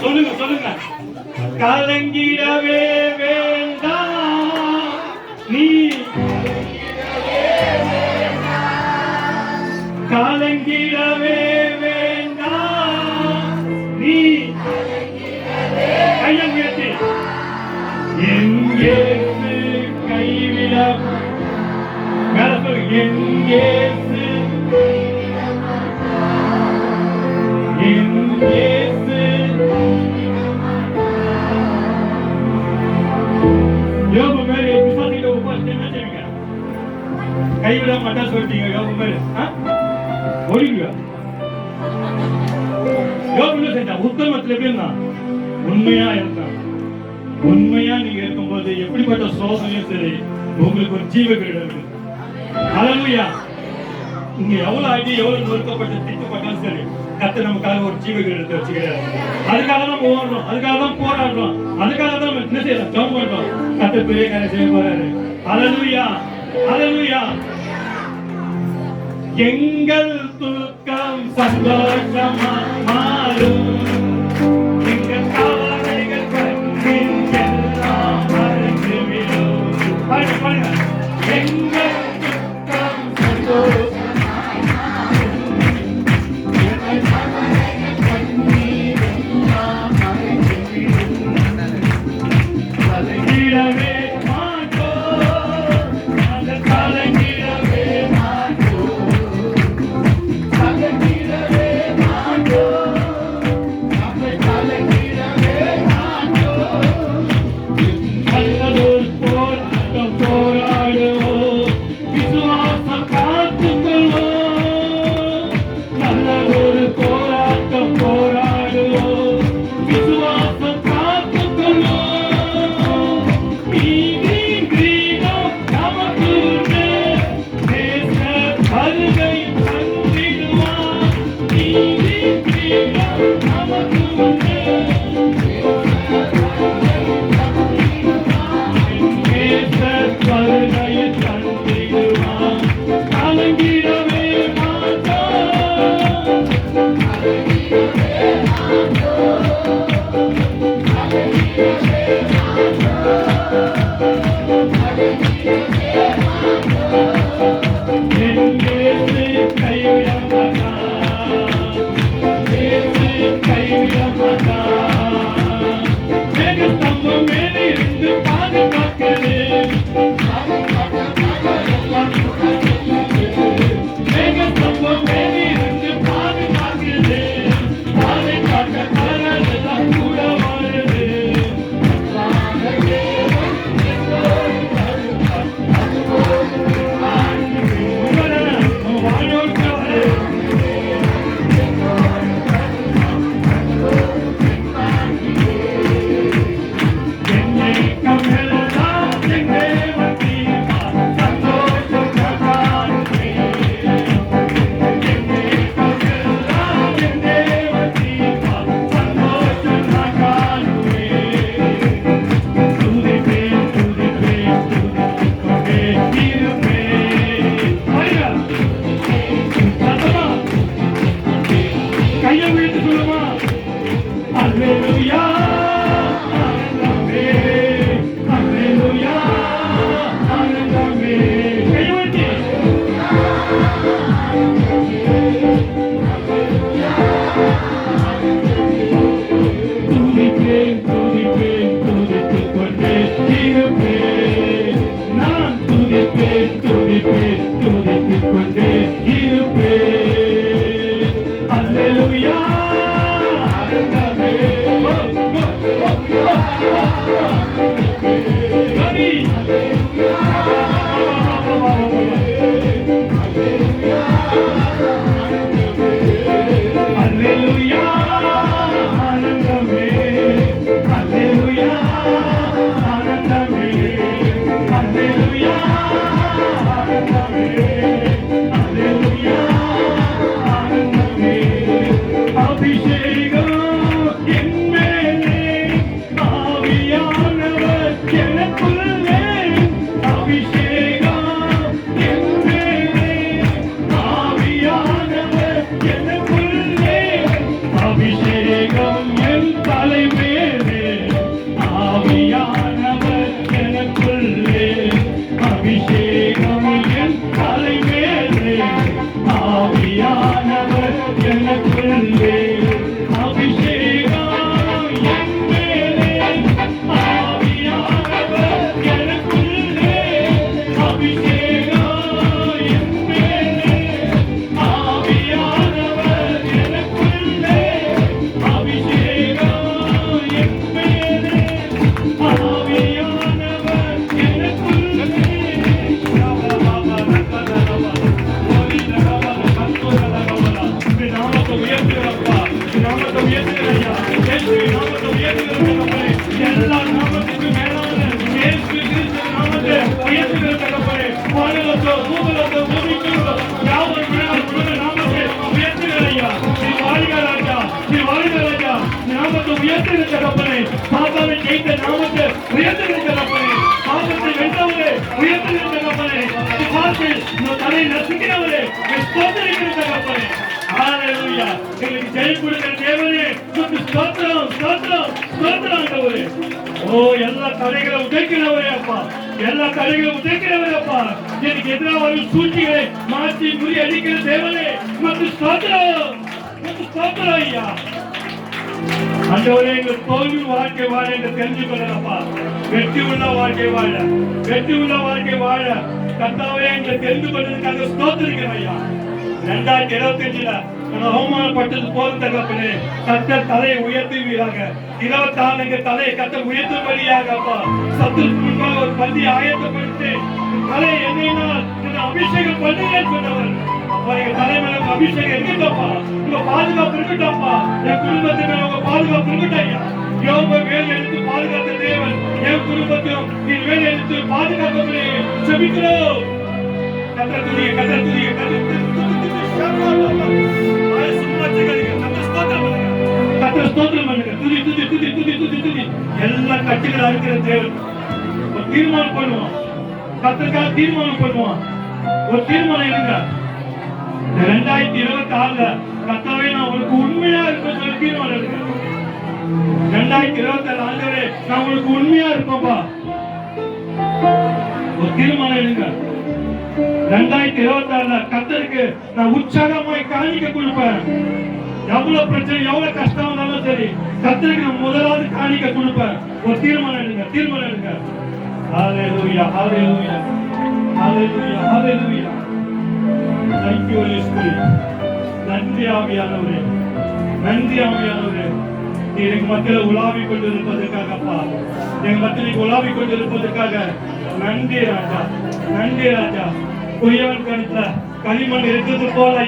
சொல்லுங்க சொல்லுங்க. கலங்கிடவே வேண்டாம். நீ கலங்கிடவே யோபு மேல விசுவாசிகளை உபாசி என்ன செய்வீங்க கைவிட மாட்டா சொல்லிட்டீங்க யோபு மேல ஓடிடுவா யோபு என்ன செஞ்சா உத்தமத்துல எப்படி இருந்தான் உண்மையா இருந்தான் உண்மையா நீங்க இருக்கும்போது எப்படிப்பட்ட சோதனையும் சரி உங்களுக்கு ஒரு ஜீவ கிரீடம் இருக்கு ஹalleluya இங்க எவ்வளவு ஆகி எவ்வளவு நொறுக்கப்பட்டு திட்டப்பட்டாலும் சரி கத்து நமக்காக ஒரு ஜீவிகள் எடுத்து வச்சுக்கிறாரு. அதுக்காக தான் ஓடுறோம். அதுக்காக தான் போராடுறோம். அதுக்காக தான் நம்ம என்ன செய்யறோம்? ஜெபம் பண்றோம். கத்து பெரிய காரியம் செய்ய போறாரு. அலலுயா அலலுயா எங்கள் துக்கம் சந்தோஷமா மாறும். Thank you. Amen. Abhishek. தகப்பனே சாத்தானை ஜெயித்த நாமத்தை உயர்த்துகிற தகப்பனே பாவத்தை வென்றவரே உயர்த்துகிற தகப்பனே பார்த்து தலை நசுக்கிறவரே ஸ்தோத்திரிக்கிற தகப்பனே ஹalleluya. எங்களுக்கு ஜெயம் கொடுக்கிற தேவனே உமக்கு ஸ்தோத்திரம் ஸ்தோத்திரம் ஸ்தோத்திரம் ஆண்டவரே. ஓ எல்லா தடைகளை உதைக்கிறவரே அப்பா. எல்லா தடைகளும் உதைக்கிறவரப்பா எனக்கு எதிராக வரும் சூழ்ச்சிகளை மாற்றி முறியடிக்கிற தேவனே உமக்கு ஸ்தோத்திரம். உமக்கு ஸ்தோத்திரம் ஐயா. அந்தவரே எங்கள் தோல்வி வாழ்க்கை வாழ என்று தெரிஞ்சு கொள்ளலப்பா வெற்றி உள்ள வாழ்க்கை வாழ. வெற்றி உள்ள வாழ்க்கை வாழ. கத்தாவே எங்களை தெரிந்து கொண்டதுக்காக ஸ்தோத்திரிக்கிறேன் ஐயா. ரெண்டாயிரத்தி இருபத்தி அஞ்சுல அவமானப்பட்டது போல தகப்பனே. கத்தர் தலையை உயர்த்துவீராக. இருபத்தி ஆறு தலையை கத்தர் உயர்த்தும்படியாக அப்பா சத்துக்கு முன்பாக ஒரு பள்ளி ஆயத்தப்படுத்தி தலையை என்னையினால் அபிஷேகம் பண்ணுங்கன்னு சொன்னவர். தலை மேல அபிஷேகம் இருக்கட்டும்ப்பா. உங்க பாதுகாப்பு இருக்கட்டும்ப்பா. என் குடும்பத்து மேல உங்க பாதுகாப்பு இருக்கட்டும் யோக வேலை எடுத்து பாதுகாத்த தேவன். என் குடும்பத்தையும் நீ வேலை எடுத்து பாதுகாக்க செபிக்கிறோம். கத்தர் துதிய துதிய கட்சிகள் அறிக்கிற தேவன் ஒரு தீர்மானம் பண்ணுவோம் கத்தருக்காக தீர்மானம் பண்ணுவோம் ஒரு தீர்மானம் எடுங்க. ரெண்டாயிரத்தி இருபத்தி ஆறுல கத்தாவே நான் உனக்கு உண்மையா இருப்பேன் சொல்லி தீர்மானம் எடுங்க. ரெண்டாயிரத்தி இருபத்தி ஆறு ஆண்டவரே நான் உங்களுக்கு உண்மையா இருப்பேன்ப்பா ஒரு தீர்மானம் எடுங்க. ரெண்டாயிரத்தி இருபத்தி ஆறுல கத்தருக்கு நான் உற்சாகமாய் காணிக்க கொடுப்பேன். எவ்வளவு பிரச்சனை எவ்வளவு கஷ்டம் வந்தாலும் சரி கத்திரிக்கு நான் முதலாவது காணிக்க கொடுப்பேன். ஒரு தீர்மானம் எடுங்க தீர்மானம் எடுங்க. ஹalleluya ஹalleluya ஹalleluya ஹalleluya Thank you Holy Spirit. நன்றி ஆவியானவரே. நன்றி ஆவியானவரே. நீர் எங்க மத்தியில உலாவி கொண்டிருப்பதற்காக அப்பா. எங்க மத்தியில் உலாவி கொண்டிருப்பதற்காக நன்றி ராஜா. நன்றி ராஜா. குயவன் கணத்துல களிமண் இருக்கிறது போல